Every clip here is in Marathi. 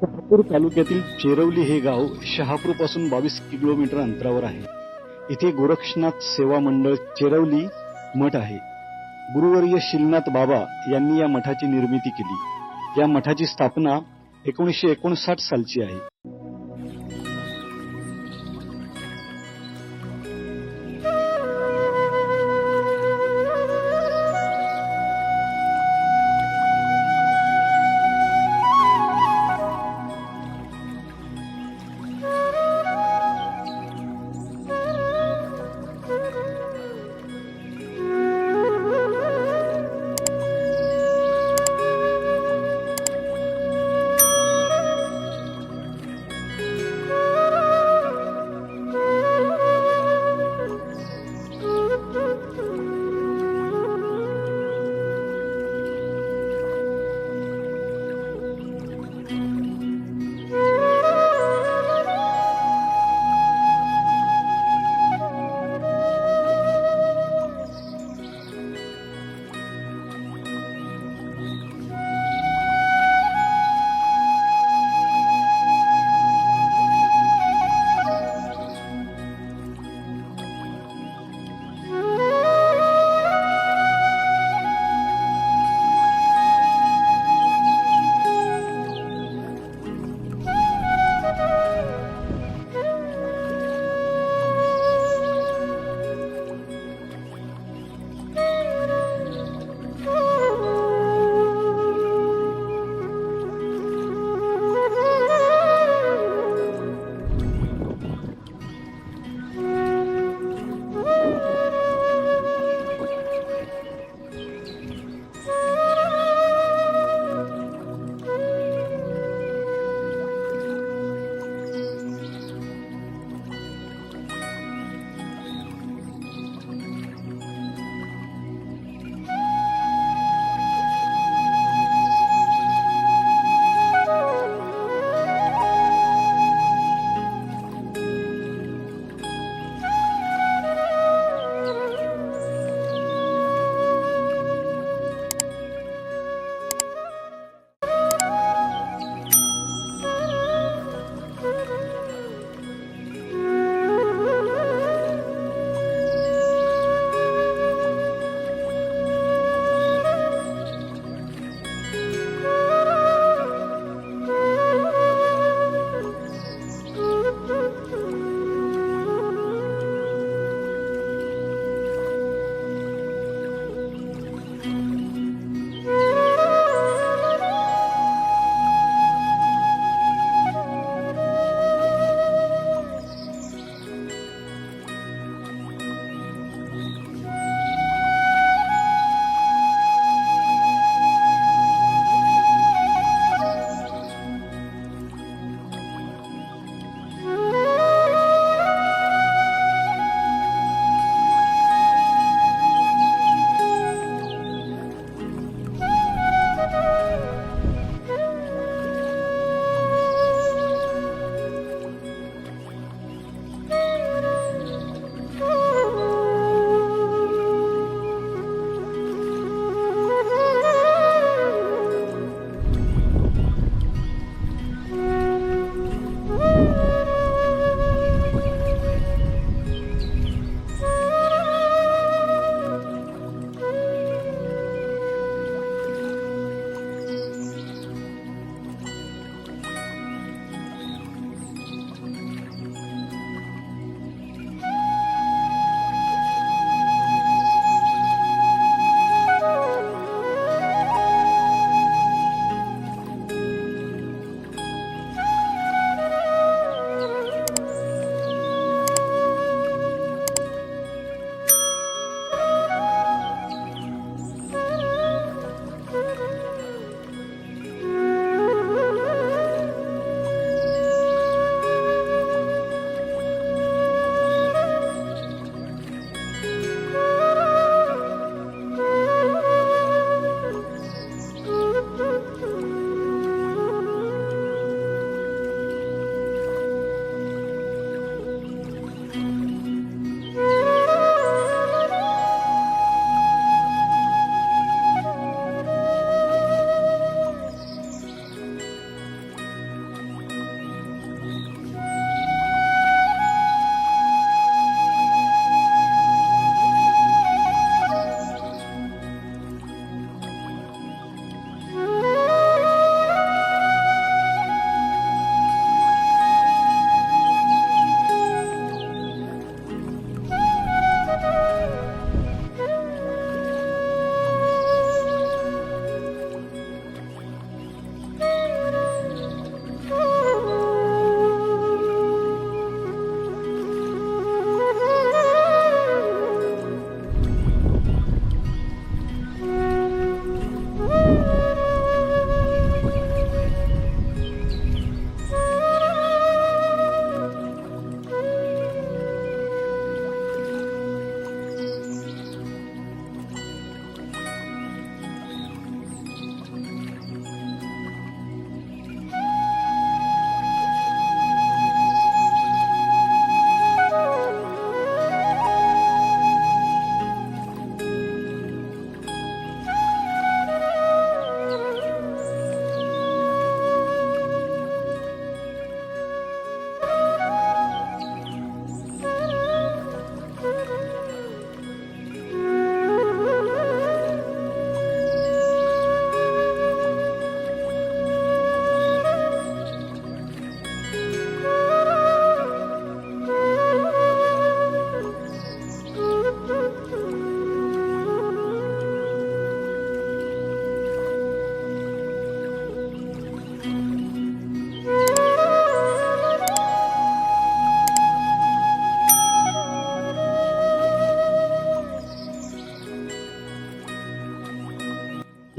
शहापूर तालुक्यातील चेरवली हे गाव शहापूरपासून बावीस किलोमीटर अंतरावर आहे. इथे गोरक्षनाथ सेवा मंडळ चेरवली मठ आहे. गुरुवर्य शिलनाथ बाबा यांनी या मठाची निर्मिती केली. या मठाची स्थापना एकोणीसशे एकोणसाठ सालची आहे.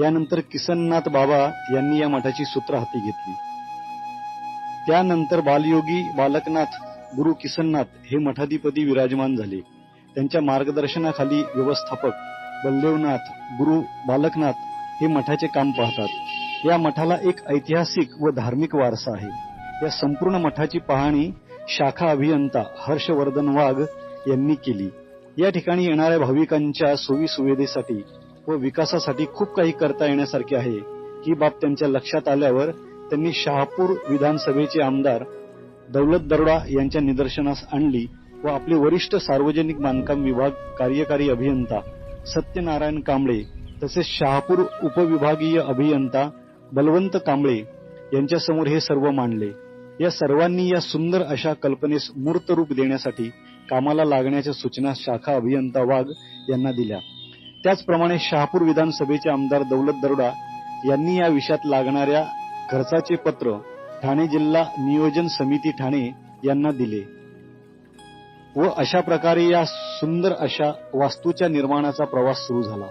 यानंतर किसननाथ बाबा यांनी या मठाची सूत्र हाती घेतली. त्यानंतर बालयोगी बालकनाथ गुरु किसननाथ हे मठाधिपती विराजमान झाले. त्यांच्या मार्गदर्शनाखाली व्यवस्थापक बलदेवनाथ गुरु बालकनाथ हे मठाचे काम पाहतात. या मठाला एक ऐतिहासिक व धार्मिक वारसा आहे. या संपूर्ण मठाची पाहणी शाखा अभियंता हर्षवर्धन वाघ यांनी केली. या ठिकाणी येणाऱ्या भाविकांच्या सोयी सुविधेसाठी व विकासासाठी खूप काही करता येण्यासारखे आहे. ही बाब त्यांच्या लक्षात आल्यावर त्यांनी शहापूर विधानसभेचे आमदार दौलत दरोडा यांच्या निदर्शनास आणली व आपले वरिष्ठ सार्वजनिक बांधकाम विभाग कार्यकारी अभियंता सत्यनारायण कांबळे तसेच शहापूर उपविभागीय अभियंता बलवंत कांबळे यांच्यासमोर हे सर्व मांडले. या सर्वांनी या सुंदर अशा कल्पनेस मूर्त रूप देण्यासाठी कामाला लागण्याच्या सूचना शाखा अभियंता वाघ यांना दिल्या. त्याचप्रमाणे शहापूर विधानसभेचे आमदार दौलत दरोडा यांनी या विषयात लागणाऱ्या खर्चाचे पत्र ठाणे जिल्हा नियोजन समिती ठाणे यांना दिले. व अशा प्रकारे या सुंदर अशा वास्तूच्या निर्माणाचा प्रवास सुरू झाला.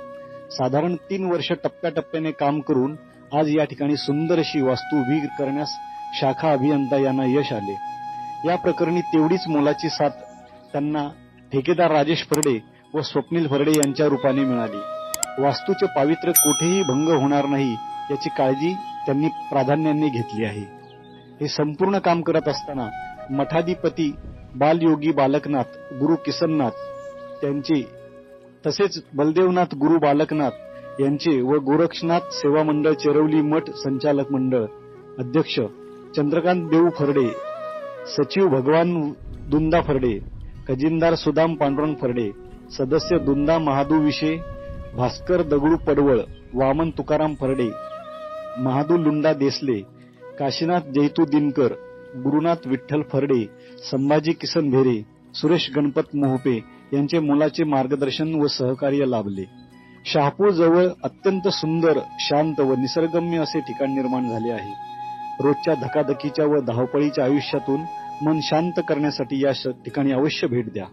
साधारण तीन वर्ष टप्प्याटप्प्याने काम करून आज या ठिकाणी सुंदर अशी वास्तू उभी करण्यास शाखा अभियंता यांना यश आले. या प्रकरणी तेवढीच मोलाची साथ त्यांना ठेकेदार राजेश फरडे व स्वप्नील फरडे यांच्या रूपाने मिळाली. वास्तूचे पावित्र्य कुठेही भंग होणार नाही याची काळजी त्यांनी प्राधान्याने घेतली आहे. हे संपूर्ण काम करत असताना मठाधिपती बालयोगी बालकनाथ गुरु किसननाथ त्यांचे तसेच बलदेवनाथ गुरु बालकनाथ यांचे व गोरक्षनाथ सेवा मंडळ चेरवली मठ संचालक मंडळ अध्यक्ष चंद्रकांत देऊ फरडे सचिव भगवान दुंदा फरडे खजिनदार सुदाम पांडुरंग फरडे सदस्य दुंदा महादू विषे भास्कर दगडू पडवळ वामन तुकाराम फरडे महादू लुंडा देसले काशीनाथ जैतू दिनकर गुरुनाथ विठ्ठल फरडे संभाजी किसन भेरे सुरेश गणपत मोहपे यांचे मुलाचे मार्गदर्शन व सहकार्य लाभले. शहापूर जवळ अत्यंत सुंदर शांत व निसर्गम्य असे ठिकाण निर्माण झाले आहे. रोजच्या धकाधकीच्या व धावपळीच्या आयुष्यातून मन शांत करण्यासाठी या श- ठिकाणी अवश्य भेट द्या.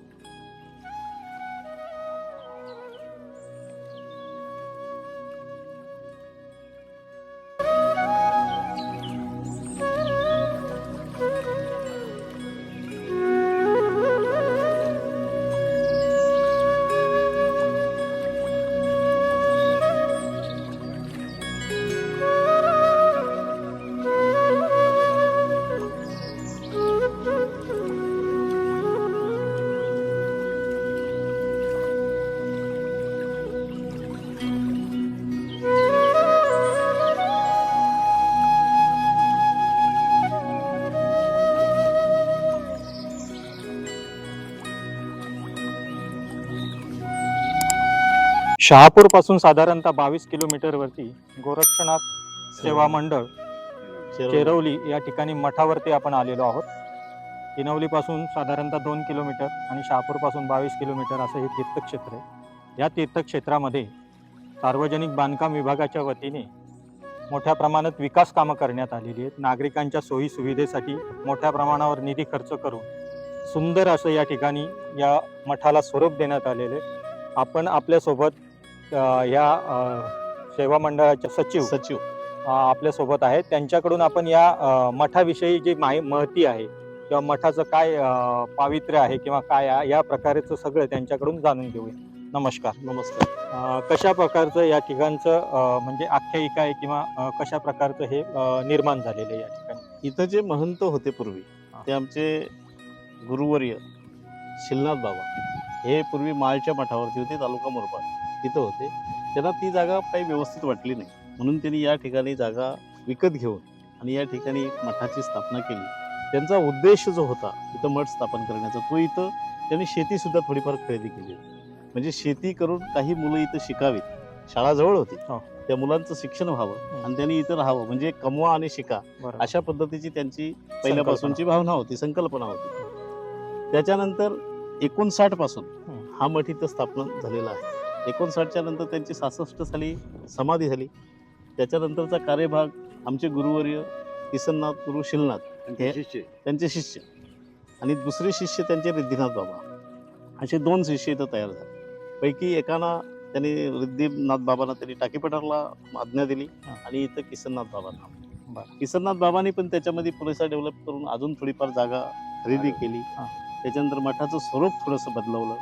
शहापूरपासून साधारणतः बावीस किलोमीटर वरती गोरक्षनाथ सेवा मंडळ चेरवली या ठिकाणी मठावरती आपण आलेलो आहोत. इनवली पासून साधारणतः दोन किलोमीटर आणि शहापूरपासून बावीस किलोमीटर असं हे तीर्थक्षेत्र आहे. या तीर्थक्षेत्रामध्ये सार्वजनिक बांधकाम विभागाच्या वतीने मोठ्या प्रमाणात विकास कामं करण्यात आलेली आहेत. नागरिकांच्या सोयी सुविधेसाठी मोठ्या प्रमाणावर निधी खर्च करून सुंदर असं या ठिकाणी या मठाला स्वरूप देण्यात आलेले आहे. आपण आपल्यासोबत अ, या अ, सेवा मंडळाचे सचिव सचिव. आपल्यासोबत आहेत. त्यांच्याकडून आपण या मठाविषयी जी माहि महती आहे किंवा मठाचं काय पावित्र्य आहे किंवा काय या प्रकारचं सगळं त्यांच्याकडून जाणून घेऊया. नमस्कार. नमस्कार. कशा प्रकारचं या ठिकाणचं म्हणजे आख्यायिका आहे किंवा कशा प्रकारचं हे निर्माण झालेलं आहे या ठिकाणी? इथं जे महंत होते पूर्वी. ते आमचे गुरुवर्य शिलनाथ बाबा. हे पूर्वी माळच्या मठावरती होते तालुका मोरपाड. तिथं होते. त्यांना ती जागा काही व्यवस्थित वाटली नाही. म्हणून त्यांनी या ठिकाणी जागा विकत घेऊन आणि या ठिकाणी एक मठाची स्थापना केली. त्यांचा उद्देश जो होता इथं मठ स्थापन करण्याचा तो इथं त्यांनी शेतीसुद्धा थोडीफार खरेदी केली म्हणजे शेती करून काही मुलं इथं शिकावीत. शाळा जवळ होती. हो. त्या मुलांचं शिक्षण व्हावं. आणि त्यांनी इथं राहावं. म्हणजे कमवा आणि शिका अशा पद्धतीची त्यांची पहिल्यापासूनची भावना होती संकल्पना होती. त्याच्यानंतर एकोणसाठपासून. हा मठ इथं स्थापन झालेला आहे. एकोणसाठच्या नंतर त्यांची सासष्ट साली समाधी झाली. त्याच्यानंतरचा कार्यभाग आमचे गुरुवर्य किसननाथ गुरु शिलनाथ हे त्यांचे शिष्य. आणि दुसरे शिष्य त्यांचे रिद्धिनाथ बाबा. असे दोन शिष्य इथं तयार झाले. पैकी एकाना त्यांनी रिद्धिनाथ बाबांना त्यांनी टाकी आज्ञा दिली. आणि इथं किसननाथ बाबांना. किसननाथ बाबांनी पण त्याच्यामध्ये पुरेसा डेव्हलप करून अजून थोडीफार जागा खरेदी केली. त्याच्यानंतर मठाचं स्वरूप थोडंसं बदलवलं.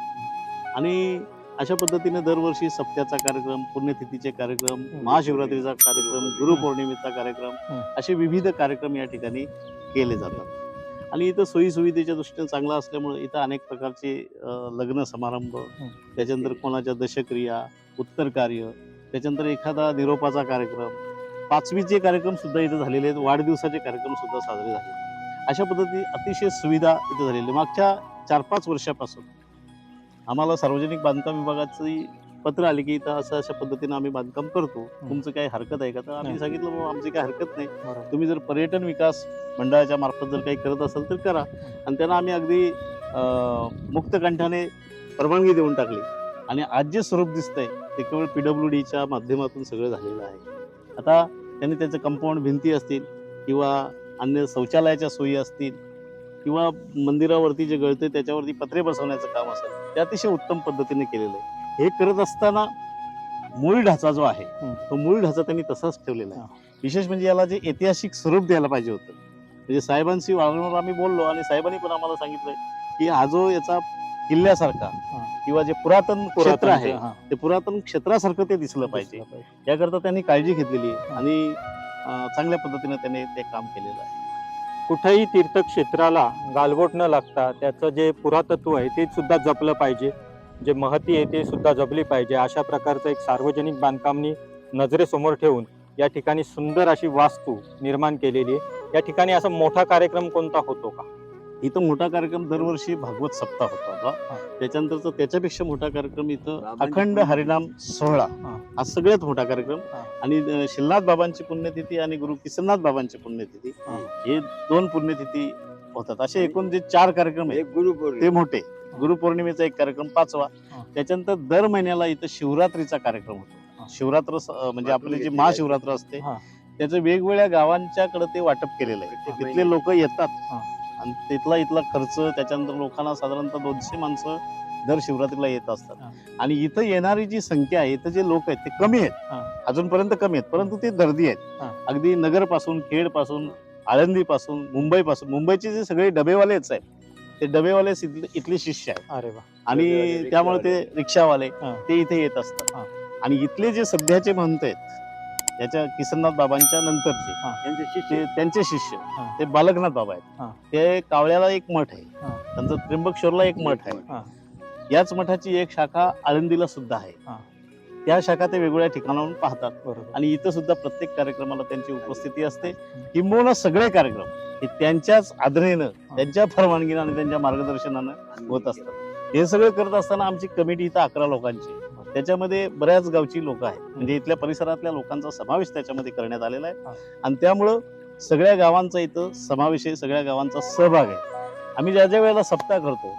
आणि अशा पद्धतीने दरवर्षी सप्त्याचा कार्यक्रम पुण्यतिथीचे कार्यक्रम महाशिवरात्रीचा कार्यक्रम गुरुपौर्णिमेचा कार्यक्रम. असे विविध कार्यक्रम या ठिकाणी केले जातात आणि इथं सोयी सुविधेच्या दृष्टीने चांगला असल्यामुळे इथं अनेक प्रकारचे लग्न समारंभ त्याच्यानंतर कोणाच्या दशक्रिया उत्तर कार्य त्याच्यानंतर एखादा निरोपाचा कार्यक्रम पाचवीचे कार्यक्रम सुद्धा इथं झालेले आहेत वाढदिवसाचे कार्यक्रम सुद्धा साजरे झाले. अशा पद्धती अतिशय सुविधा इथं झालेली. मागच्या चार पाच वर्षापासून आम्हाला सार्वजनिक बांधकाम विभागाची पत्र आली की इथं असं अशा पद्धतीनं आम्ही बांधकाम करतो. तुमचं काही हरकत आहे का? तर आम्ही. सांगितलं बाबा आमची काही हरकत नाही. तुम्ही जर पर्यटन विकास मंडळाच्या मार्फत जर काही करत असाल तर करा. आणि त्यांना आम्ही अगदी अं, मुक्तकंठाने परवानगी देऊन टाकली. आणि आज जे स्वरूप दिसतंय ते केवळ पीडब्ल्यू डीच्या माध्यमातून सगळं झालेलं आहे. आता त्यांनी त्याचं कंपाऊंड भिंती असतील किंवा अन्य शौचालयाच्या सोयी असतील किंवा मंदिरावरती जे गळते त्याच्यावरती पत्रे बसवण्याचं काम असेल ते अतिशय उत्तम पद्धतीने केलेलं आहे हे करत असताना मूळ ढाचा जो आहे. तो मूळ ढाचा त्यांनी तसाच ठेवलेला. आहे विशेष म्हणजे याला जे ऐतिहासिक स्वरूप द्यायला पाहिजे होतं म्हणजे साहेबांशी वारंवार आम्ही बोललो आणि साहेबांनी पण आम्हाला सांगितलं की हा जो याचा किल्ल्यासारखा किंवा जे पुरातन क्षेत्र आहे ते, पुरातन क्षेत्रासारखं ते दिसलं पाहिजे. याकरता त्यांनी काळजी घेतलेली आहे. आणि चांगल्या पद्धतीने त्यांनी ते काम केलेलं आहे कुठंही तीर्थक्षेत्राला गालबोट न लागता त्याचं जे पुरातत्व आहे ते सुद्धा जपलं पाहिजे. जे महती आहे ते सुद्धा जपली पाहिजे. अशा प्रकारचं एक सार्वजनिक बांधकामनी नजरेसमोर ठेवून या ठिकाणी सुंदर अशी वास्तू निर्माण केलेली आहे. या ठिकाणी असा मोठा कार्यक्रम कोणता होतो का? इथं मोठा कार्यक्रम दरवर्षी भागवत सप्ताह होतो हा. आता त्याच्यानंतरचा त्याच्यापेक्षा मोठा कार्यक्रम इथं अखंड हरिनाम सोहळा हा. सगळ्यात मोठा कार्यक्रम. आणि शिलनाथ बाबांची पुण्यतिथी आणि गुरु किसननाथ बाबांची पुण्यतिथी हा. दोन पुण्यतिथी होतात असे एकूण जे चार कार्यक्रम आहेत एक गुरुपौर्णिमा ते मोठे गुरुपौर्णिमेचा एक कार्यक्रम पाचवा हा. त्याच्यानंतर दर महिन्याला इथं शिवरात्रीचा कार्यक्रम होतो. शिवरात्र म्हणजे आपली जी महाशिवरात्र असते. त्याचं वेगवेगळ्या गावांच्याकडे ते वाटप केलेलं आहे तिथले लोक येतात. आणि तिथला इथला खर्च त्याच्यानंतर लोकांना साधारणतः दोनशे माणसं दर शिवरात्रीला येत. असतात आणि इथं येणारी जी संख्या आहे इथं जे लोक आहेत ते कमी आहेत. अजूनपर्यंत कमी आहेत परंतु ते दर्दी आहेत. अगदी नगरपासून खेडपासून आळंदी पासून मुंबई पासून मुंबईचे जे सगळे डबेवालेच आहेत ते डबेवाले इथले इथले शिष्य आहेत अरे वा आणि त्यामुळे ते रिक्षावाले हा. ते इथे येत असतात. आणि इथले जे सध्याचे महंत आहेत त्याच्या किसननाथ बाबांच्या नंतरचे. त्यांचे शिष्य. ते त्यांचे शिष्य. हा. ते बालकनाथ बाबा हा. आहेत ते कावळ्याला एक मठ आहे. हा. त्यांचं त्र्यंबकेश्वरला एक मठ हा. आहे याच मठाची एक शाखा आळंदीला सुद्धा हा. आहे त्या शाखा ते वेगवेगळ्या ठिकाणाहून पाहतात. बरोबर. आणि इथं सुद्धा प्रत्येक कार्यक्रमाला त्यांची उपस्थिती असते. किंबहुना सगळे कार्यक्रम हे त्यांच्याच आदरेनं त्यांच्या परवानगीनं आणि त्यांच्या मार्गदर्शनानं होत असतात. हे सगळं करत असताना आमची कमिटी इथं अकरा लोकांची. त्याच्यामध्ये बऱ्याच गावची लोक आहेत म्हणजे इथल्या परिसरातल्या लोकांचा समावेश त्याच्यामध्ये करण्यात आलेला. आहे आणि त्यामुळं सगळ्या गावांचा इथं समावेश आहे सगळ्या गावांचा सहभाग आहे आम्ही ज्या ज्या वेळेला सप्ताह करतो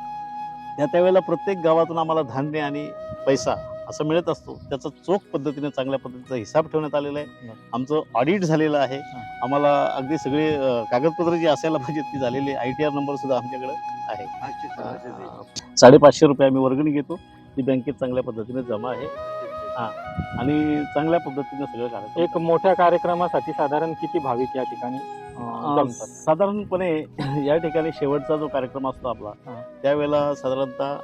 त्या त्यावेळेला प्रत्येक गावातून आम्हाला धान्य आणि पैसा असं मिळत असतो त्याचा चोख पद्धतीने चांगल्या पद्धतीचा हिसाब ठेवण्यात आलेला आहे. आमचं ऑडिट झालेलं आहे. आम्हाला अगदी सगळे कागदपत्र जी असायला पाहिजे ती झालेली आय टी आर नंबर सुद्धा आमच्याकडे आहे. साडेपाचशे रुपये आम्ही वर्गणी घेतो ती बँकेत चांगल्या पद्धतीने जमा आहे. आणि चांगल्या पद्धतीने सगळं कार्यक्रम एक मोठ्या कार्यक्रमासाठी साधारण किती भाविक या ठिकाणी? अं, अं, जमतात साधारणपणे या ठिकाणी शेवटचा जो कार्यक्रम असतो आपला हा. त्यावेळेला साधारणतः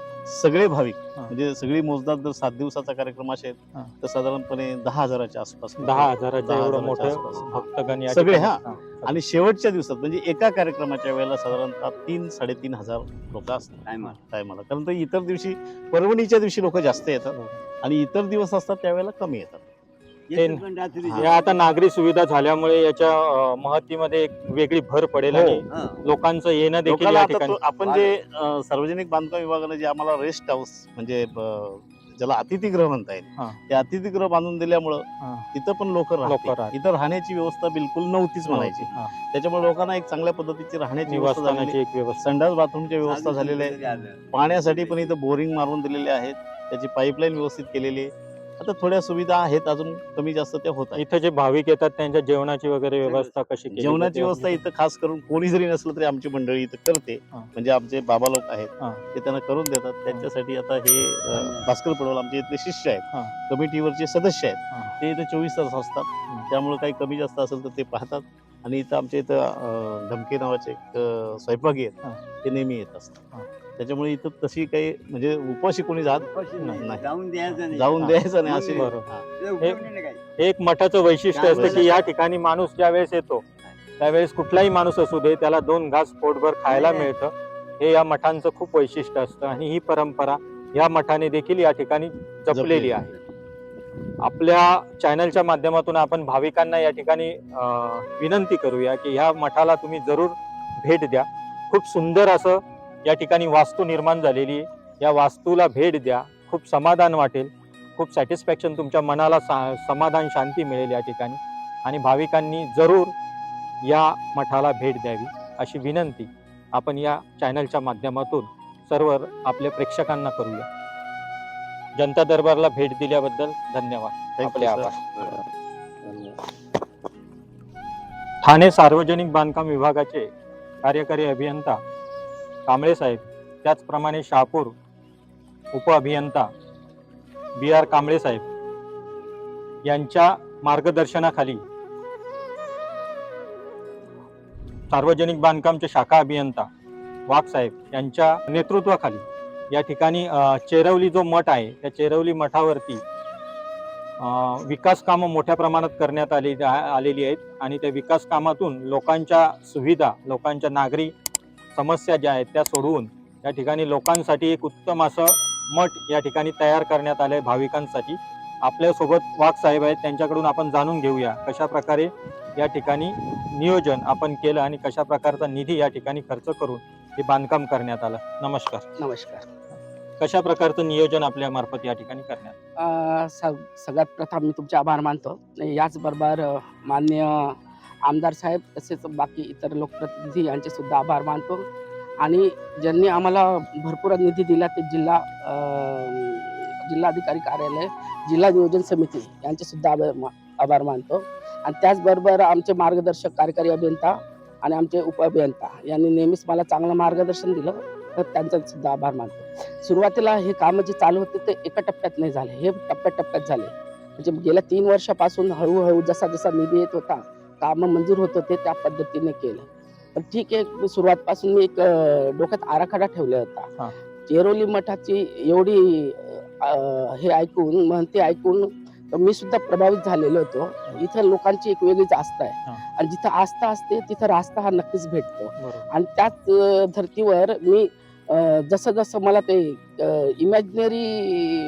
सगळे भाविक हा. म्हणजे सगळी मोजदाद जर सात दिवसाचा कार्यक्रम असेल हा. तर साधारणपणे दहा हजाराच्या आसपास दहा हजाराच्या दहा एवढं हजाराच्या मोठं आसपास. भक्तगण या सगळे, ठिकाणी- हा. आणि शेवटच्या दिवसात म्हणजे एका कार्यक्रमाच्या वेळेला साधारणतः तीन साडेतीन हजार लोक असतात. टायमाला कारण तर इतर दिवशी परवणीच्या दिवशी लोक जास्त येतात बरोबर. आणि इतर दिवस असतात त्यावेळेला कमी येतात ते- हा. आता नागरी सुविधा झाल्यामुळे याच्या अं, महत्तीमध्ये एक वेगळी भर पडेल हो. आणि हा. लोकांचं येणं देखील लोकांना या आता ठिकाणी तो- आपण जे अं, सार्वजनिक बांधकाम विभागानं जे आम्हाला रेस्ट हाऊस म्हणजे ब- ज्याला अतिथीगृह म्हणता येईल. ते अतिथीगृह बांधून दिल्यामुळं हा. तिथं पण लोक लोकं राहतात राहतात. इथं राहण्याची व्यवस्था बिलकुल नव्हतीच म्हणायची हा. त्याच्यामुळे लोकांना एक चांगल्या पद्धतीची राहण्याची व्यवस्था झालेली एक व्यवस्था संडास बाथरूमची व्यवस्था झालेली आहे. पाण्यासाठी पण इथं बोरिंग मारून दिलेले आहेत त्याची पाईपलाईन व्यवस्थित केलेली आहे आता थोड्या सुविधा आहेत अजून कमी जास्त त्या होत आहेत इथे जे भाविक येतात त्यांच्या जेवणाची वगैरे व्यवस्था कशी केली जेवणाची जाते? व्यवस्था इथं खास करून कोणी जरी नसलं तरी आमची मंडळी इथं करते हा. म्हणजे आमचे बाबा लोक आहेत हा. ते त्यांना करून देतात त्यांच्यासाठी आता हे अं, भास्कर पडवल आमचे इथले शिष्य हा. आहेत कमिटीवरचे सदस्य आहेत. ते इथे चोवीस तास असतात. त्यामुळे काही कमी जास्त असेल तर ते पाहतात आणि इथं आमच्या इथं अं, ढमके नावाचे एक अं, स्वयंपाकी हा. आहेत ते नेहमी येत. असतात त्याच्यामुळे इथं तशी काही म्हणजे उपाशी कोणी जात उपाशी नाही. जाऊन द्यायचं नाही जाऊन हा. द्यायचं नाही असे. हा. एक मठाचं वैशिष्ट्य असतं की या ठिकाणी माणूस ज्या वेळेस येतो त्यावेळेस कुठलाही माणूस असू दे त्याला दोन घास पोटभर खायला. मिळतं हे या मठांचं खूप वैशिष्ट्य असतं आणि ही परंपरा या मठाने देखील या ठिकाणी जपलेली आहे आपल्या चॅनलच्या माध्यमातून आपण भाविकांना या ठिकाणी अं, विनंती करूया की ह्या मठाला तुम्ही जरूर भेट द्या खूप सुंदर असं या ठिकाणी वास्तू निर्माण झालेली आहे. या वास्तूला भेट द्या. खूप समाधान वाटेल. खूप सॅटिस्फॅक्शन तुमच्या मनाला सा समाधान शांती मिळेल या ठिकाणी. आणि भाविकांनी जरूर या मठाला भेट द्यावी अशी विनंती आपण या चॅनलच्या माध्यमातून सर्व आपल्या प्रेक्षकांना करूया. जनता दरबारला भेट दिल्याबद्दल धन्यवाद. आपले. आभार. ठाणे सार्वजनिक बांधकाम विभागाचे कार्यकारी अभियंता कांबळे साहेब त्याचप्रमाणे शहापूर उपअभियंता बी आर कांबळे साहेब यांच्या मार्गदर्शनाखाली सार्वजनिक बांधकामचे शाखा अभियंता वाघ साहेब यांच्या नेतृत्वाखाली या ठिकाणी चेरवली जो मठ आहे त्या चेरवली मठावरती विकास कामं मोठ्या प्रमाणात करण्यात आले आलेली आहेत आणि त्या विकास कामातून लोकांच्या सुविधा लोकांच्या नागरी समस्या ज्या आहेत त्या सोडवून या ठिकाणी लोकांसाठी एक उत्तम असं मठ या ठिकाणी तयार करण्यात आलं आहे भाविकांसाठी. आपल्यासोबत वाघ साहेब आहेत त्यांच्याकडून आपण जाणून घेऊया कशा प्रकारे या ठिकाणी नियोजन आपण केलं आणि कशा प्रकारचा निधी या ठिकाणी खर्च करून हे बांधकाम करण्यात आलं. नमस्कार. नमस्कार. कशा प्रकारचं नियोजन आपल्या मार्फत या ठिकाणी करण्यात सगळ्यात प्रथम मी तुमचे आभार मानतो. याचबरोबर अ, माननीय आमदार साहेब तसेच बाकी इतर लोकप्रतिनिधी यांचे सुद्धा आभार मानतो. आणि ज्यांनी आम्हाला भरपूर निधी दिला ते जिल्हा जिल्हाधिकारी कार्यालय जिल्हा नियोजन समिती यांचे सुद्धा आभार मा- आभार मानतो. आणि त्याचबरोबर आमचे मार्गदर्शक कार्यकारी अभियंता आणि आमचे उप अभियंता यांनी नेहमीच मला चांगलं मार्गदर्शन दिलं तर त्यांचा सुद्धा आभार मानतो. सुरुवातीला हे कामं जे चालू होते ते एका टप्प्यात नाही झाले हे टप्प्याटप्प्यात झाले. म्हणजे गेल्या तीन वर्षापासून हळूहळू जसा जसा निधी येत होता कामं मंजूर होत होते त्या पद्धतीने केलं. पण ठीक आहे सुरुवातपासून मी एक डोक्यात आराखडा ठेवला. होता. चेरोली मठाची एवढी हे ऐकून म्हणते ऐकून मी सुद्धा प्रभावित झालेलो होतो. इथं लोकांची एक वेगळीच आस्था आहे. आणि जिथं आस्था असते तिथं रास्ता हा नक्कीच भेटतो. आणि त्याच धर्तीवर मी जसं जसं मला ते इमॅजिनरी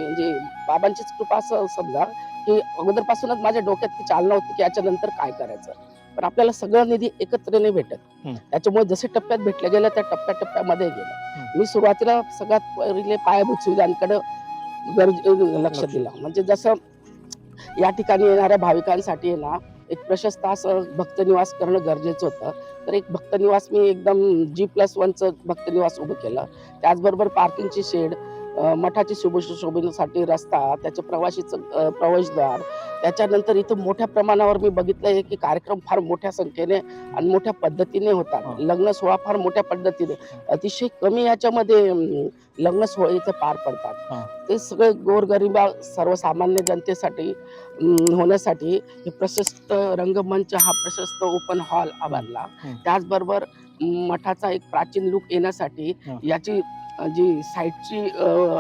म्हणजे बाबांचीच कृपा असं समजा की अगोदरपासूनच माझ्या डोक्यात ती चालना होती की याच्यानंतर काय करायचं? पण आपल्याला सगळं निधी एकत्र नाही भेटत. त्याच्यामुळे जसे टप्प्यात भेटले गेलं त्या टप्प्या टप्प्यामध्ये गेलं मी सुरुवातीला सगळ्यात पहिले पायाभूत सुविधांकडे गरज लक्ष. दिलं. म्हणजे जसं या ठिकाणी येणाऱ्या भाविकांसाठी ना एक प्रशस्त असं भक्त निवास करणं गरजेचं होतं. तर एक भक्त निवास मी एकदम जी प्लस वनचं भक्त निवास उभं केलं. त्याचबरोबर पार्किंगची शेड मठाची सुशोभीसाठी रस्ता त्याचे प्रवाशीचं प्रवेशद्वार त्याच्यानंतर इथं मोठ्या प्रमाणावर मी बघितलं आहे की कार्यक्रम फार मोठ्या संख्येने आणि मोठ्या पद्धतीने. होतात लग्न सोहळा फार मोठ्या पद्धतीने अतिशय कमी याच्यामध्ये लग्न सोहळे इथे पार. पडतात ते सगळे गोरगरिबा सर्वसामान्य जनतेसाठी होण्यासाठी हे प्रशस्त रंगमंच हा प्रशस्त ओपन हॉल हम्म. त्याचबरोबर मठाचा एक प्राचीन लुक येण्यासाठी. याची जी साईडची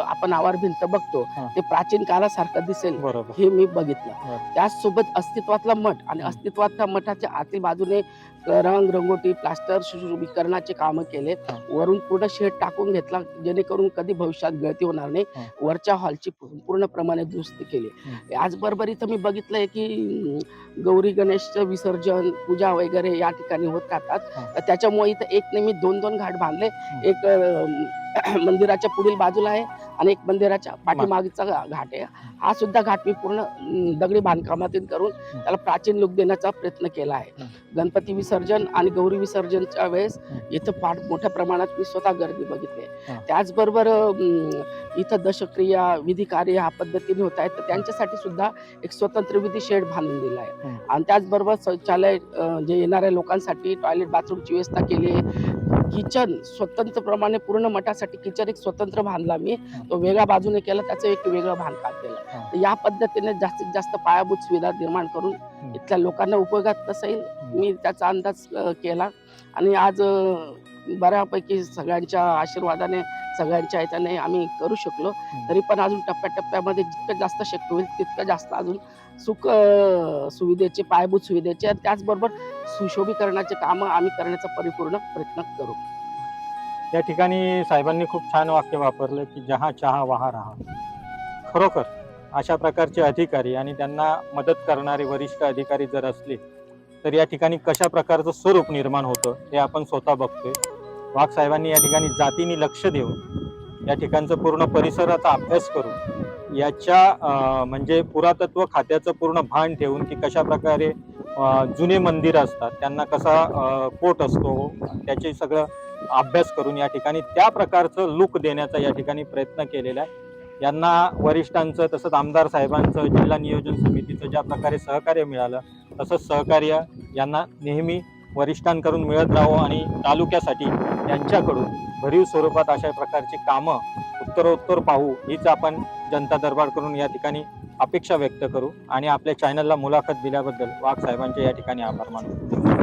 आपण आवार भिंत बघतो. ते प्राचीन काळासारखं दिसेल हे मी बघितलं बरं. त्याचसोबत अस्तित्वातला मठ आणि. अस्तित्वातल्या मठाच्या आतील बाजूने रंग रंगोटी प्लास्टर सुशोभीकरणाचे काम केले. वरून पूर्ण शेड टाकून घेतला जेणेकरून कधी भविष्यात गळती होणार नाही. वरच्या हॉलची पूर्णप्रमाणे दुरुस्ती केली. याचबरोबर इथं मी बघितलंय की गौरी गणेशचं विसर्जन पूजा वगैरे या ठिकाणी होत राहतात. तर त्याच्यामुळे इथं एक नेहमी दोन दोन घाट बांधले एक मंदिराच्या पुढील बाजूला आहे आणि एक मंदिराच्या पाठीमागचा घाट आहे. हा सुद्धा घाट मी पूर्ण दगडी बांधकामातून करून त्याला प्राचीन लुक देण्याचा प्रयत्न केला आहे. गणपती विसर्जन आणि गौरी विसर्जनच्या वेळेस इथं फार मोठ्या प्रमाणात मी स्वतः गर्दी बघितली. त्याचबरोबर इथं दशक्रिया विधी कार्य ह्या पद्धतीने होत आहेत. तर त्यांच्यासाठी सुद्धा एक स्वतंत्र विधी शेड बांधून दिला आहे. आणि त्याचबरोबर शौचालय जे येणाऱ्या लोकांसाठी टॉयलेट बाथरूमची व्यवस्था केली आहे. किचन स्वतंत्रप्रमाणे पूर्ण मठासाठी किचन एक स्वतंत्र बांधला मी. तो वेगळ्या बाजूने केला त्याचं एक वेगळं बांधकाम केलं. तर या पद्धतीने जास्तीत जास्त पायाभूत सुविधा निर्माण करून इथल्या लोकांना उपयोगात कसं येईल मी त्याचा अंदाज केला. आणि आज बऱ्यापैकी सगळ्यांच्या आशीर्वादाने सगळ्यांच्या ह्याच्याने आम्ही करू शकलो. तरी पण अजून टप्प्याटप्प्यामध्ये जितकं जास्त शक्य होईल तितकं जास्त अजून सुख सुविधेचे पायाभूत सुविधेचे त्याचबरोबर सुशोभीकरणाचे कामं आम्ही करण्याचा परिपूर्ण प्रयत्न करू. या ठिकाणी साहेबांनी खूप छान वाक्य वापरलं की जहा चहा वहा राहा. खरोखर अशा प्रकारचे अधिकारी आणि त्यांना मदत करणारे वरिष्ठ अधिकारी जर असले तर या ठिकाणी कशा प्रकारचं स्वरूप निर्माण होतं हे आपण स्वतः बघतोय. वाघ साहेबांनी या ठिकाणी जातीने लक्ष देऊन या ठिकाणचं पूर्ण परिसराचा अभ्यास करून याच्या म्हणजे पुरातत्व खात्याचं पूर्ण भान ठेवून की कशा प्रकारे जुने मंदिर असतात त्यांना कसा पोट असतो त्याचे सगळं अभ्यास करून या ठिकाणी त्या प्रकारचं लुक देण्याचा या ठिकाणी प्रयत्न केलेला आहे. यांना वरिष्ठांचं तसंच आमदार साहेबांचं जिल्हा नियोजन समितीचं ज्या प्रकारे सहकार्य मिळालं तसंच सहकार्य यांना नेहमी वरिष्ठांकडून मिळत राहो आणि तालुक्यासाठी यांच्याकडून भरीव स्वरूपात अशा प्रकारची कामं उत्तरोत्तर पाहू हीच आपण जनता दरबार करून या ठिकाणी अपेक्षा व्यक्त करू आणि आपल्या चॅनलला मुलाखत दिल्याबद्दल वाघ साहेबांचे या ठिकाणी आभार मानू